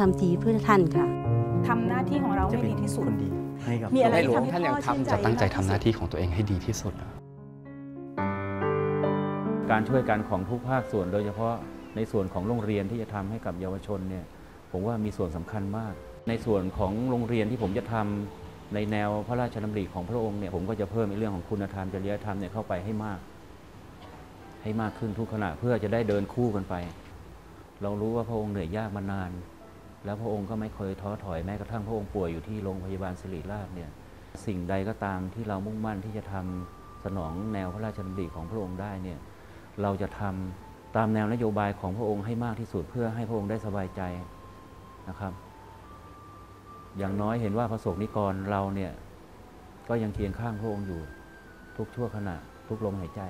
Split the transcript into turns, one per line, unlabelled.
ทำดีเพื่อท่านค่ะ
ทำหน้าที่ของเรา
จะ
ให้
เป็น
ดีที่สุด
คนดีให้กับ
มีอะไร
ในหลวง
ที่
ท่านยัง
พ่อชื่น
ทำ
ใจ
จะตั้งใจ
มากที่
ทำหน้า
สุด
ที่ของตัวเองให้ดีที่สุด
การช่วยกันของทุกภาคส่วนโดยเฉพาะในส่วนของโรงเรียนที่จะทำให้กับเยาวชนเนี่ยผมว่ามีส่วนสำคัญมาก ในส่วนของโรงเรียนที่ผมจะทำในแนวพระราชดำริของพระองค์เนี่ยผมก็จะเพิ่มในเรื่องของคุณธรรมจริยธรรมเนี่ยเข้าไปให้มาก ให้มากขึ้นทุกขณะเพื่อจะได้เดินคู่กันไป เรารู้ว่าพระองค์เหนื่อยยากมานาน แล้วพระองค์ก็ไม่เคยท้อถอยแม้กระทั่งพระองค์ป่วยอยู่ที่โรงพยาบาลศิริราชเนี่ยสิ่งใดก็ตามที่เรามุ่งมั่นที่จะทำสนองแนวพระราชดำริของพระองค์ได้เนี่ยเราจะทำตามแนวนโยบายของพระองค์ให้มากที่สุดเพื่อให้พระองค์ได้สบายใจนะครับ อย่างน้อยเห็นว่าพระสงฆ์นิกรเราเนี่ยก็ยังเคียงข้างพระองค์อยู่ทุกชั่วขณะทุกลมหายใจ